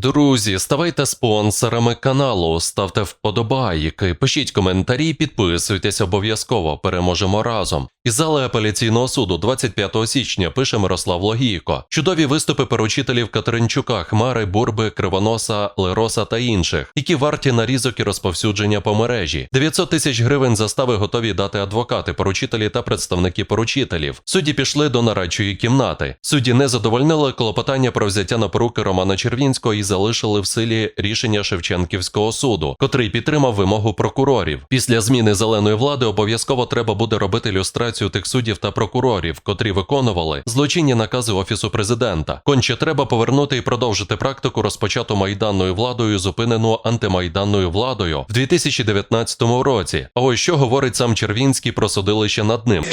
Друзі, ставайте спонсорами каналу, ставте вподобайки, пишіть коментарі, підписуйтесь обов'язково. Переможемо разом. Із зали апеляційного суду 25 січня пише Мирослав Логійко. Чудові виступи поручителів Катеринчука, Хмари, Бурби, Кривоноса, Лероса та інших, які варті нарізок і розповсюдження по мережі. 900 тисяч гривень застави готові дати адвокати, поручителі та представники поручителів. Судді пішли до нарадчої кімнати. Судді не задовольнили клопотання про взяття на поруки Романа Червінського і залишили в силі рішення Шевченківського суду, котрий підтримав вимогу прокурорів. Після зміни зеленої влади обов'язково треба буде робити люстрацію тих суддів та прокурорів, котрі виконували злочинні накази офісу президента. Конче треба повернути і продовжити практику, розпочату майданною владою, зупинену антимайданною владою в 2019 році. А ось що говорить сам Червінський про судилище над ним.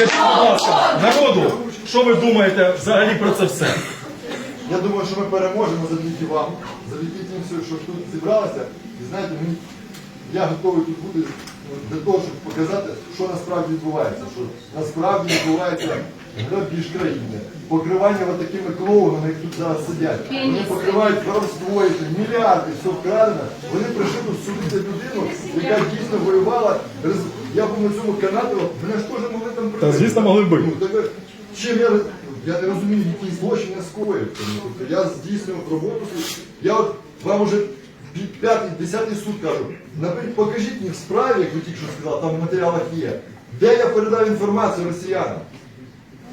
Народу, що ви думаєте взагалі про це все? Я думаю, що ми переможемо завдяки вам, завдяки тим, що тут зібралися. І знаєте, мені, я готовий тут бути для того, щоб показати, що насправді відбувається. Що насправді відбувається грабіж країни, покривання от такими клоунами, як тут зараз сидять. Вони покривають воровство, мільярди, все вкрадено. Вони прийшли тут судити людину, яка дійсно воювала. Я був на цьому каналі, мене ж теж могли там Та, звісно, могли б. Ну, так, чим я, я не розумію, який злочин я скоїв. Тобто я здійснював роботу. Я от вам уже п'ятий, десятий суд кажу, напи- покажіть мені в справі, як ви тільки що сказали, там в матеріалах є, де я передав інформацію росіянам.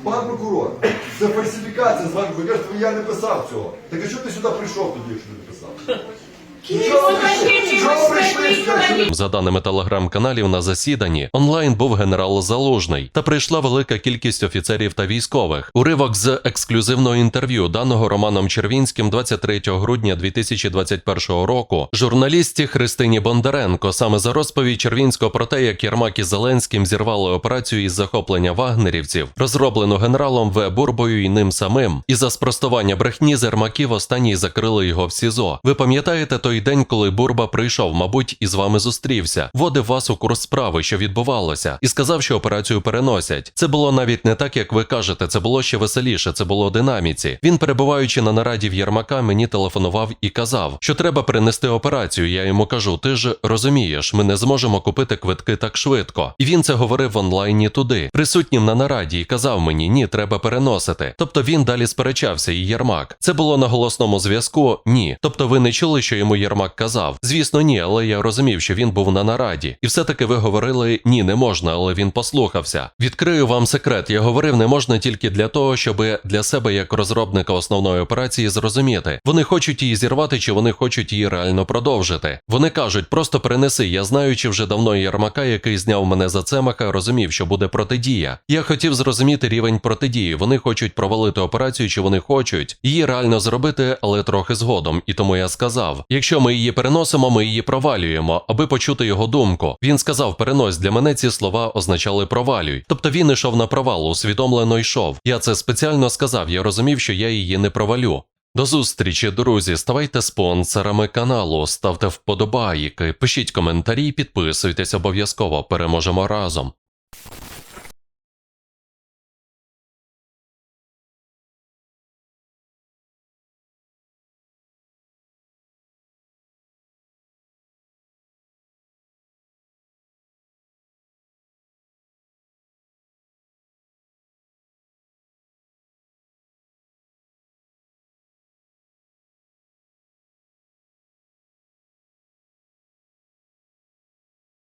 Пан прокурор, це фальсифікація з вами. Ви кажете, я не писав цього. Так а чого ти сюди прийшов тоді, якщо не писав? За даними телеграм-каналів на засіданні, онлайн був генерал Залужний та прийшла велика кількість офіцерів та військових. Уривок з ексклюзивного інтерв'ю, даного Романом Червінським 23 грудня 2021 року, журналісті Христині Бондаренко саме за розповідь Червінського про те, як Єрмак із Зеленським зірвали операцію із захоплення вагнерівців, розроблену генералом В. Бурбою і ним самим. І за спростування брехні з Єрмаків останній закрили його в СІЗО. Ви пам'ятаєте той день, коли Бурба прийшов, мабуть, і з вами зустрівся, вводив вас у курс справи, що відбувалося, і сказав, що операцію переносять. Це було навіть не так, як ви кажете. Це було ще веселіше. Це було динаміці. Він, перебуваючи на нараді в Єрмака, мені телефонував і казав, що треба перенести операцію. Я йому кажу: ти ж розумієш, ми не зможемо купити квитки так швидко. І він це говорив в онлайні туди, присутнім на нараді, і казав мені, ні, треба переносити. Тобто він далі сперечався, і Єрмак. Це було на голосному зв'язку? Ні. Тобто ви не чули, що йому Єрмак казав? Звісно, ні, але я розумів, що він був на нараді. І все-таки ви говорили ні, не можна, але він послухався. Відкрию вам секрет. Я говорив, не можна тільки для того, щоб для себе, як розробника основної операції, зрозуміти, вони хочуть її зірвати, чи вони хочуть її реально продовжити. Вони кажуть, просто перенеси. Я знаючи вже давно Єрмака, який зняв мене за цемаха, розумів, що буде протидія. Я хотів зрозуміти рівень протидії. Вони хочуть провалити операцію, чи вони хочуть її реально зробити, але трохи згодом. І тому я сказав: якщо ми її переносимо, ми її провалюємо, аби почути його думку. Він сказав: перенось для мене ці слова означали провалюй. Тобто він ішов на провал, усвідомлено йшов. Я це спеціально сказав. Я розумів, що я її не провалю. До зустрічі, друзі. Ставайте спонсорами каналу, ставте вподобайки, пишіть коментарі, підписуйтесь обов'язково. Переможемо разом.